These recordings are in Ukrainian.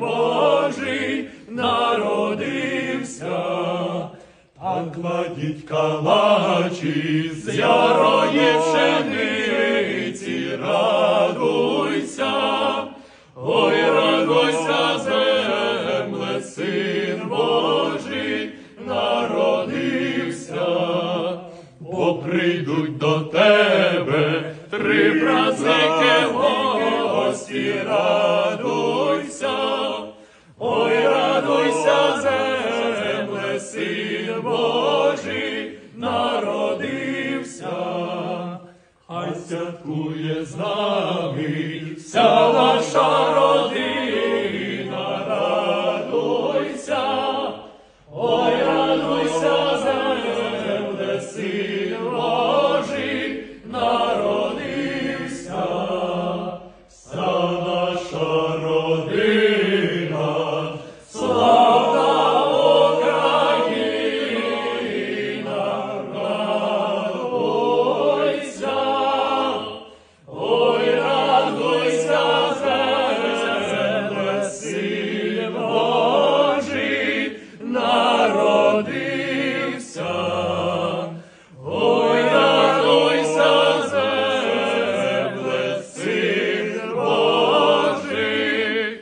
Божий народився. а кладіть калачі З ярої пшениці радуйся, ой, радуйся, земле, син Божий народився, бо прийдуть до тебе три праздники гості, радуйся, Божий народився. хай святкує з нами Вся наша Ой, радуйся, земле, син Божий.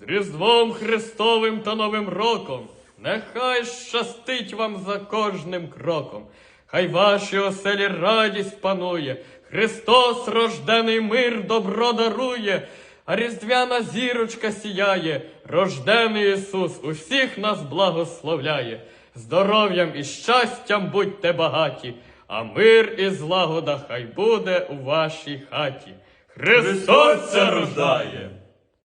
З Різдвом Христовим та Новим роком, нехай щастить вам за кожним кроком. Хай ваші оселі радість панує, Христос рождений мир добро дарує, а різдвяна зірочка сіяє, рождений Ісус усіх нас благословляє. Здоров'ям і щастям будьте багаті, а мир і злагода хай буде у вашій хаті. Христос це рождає!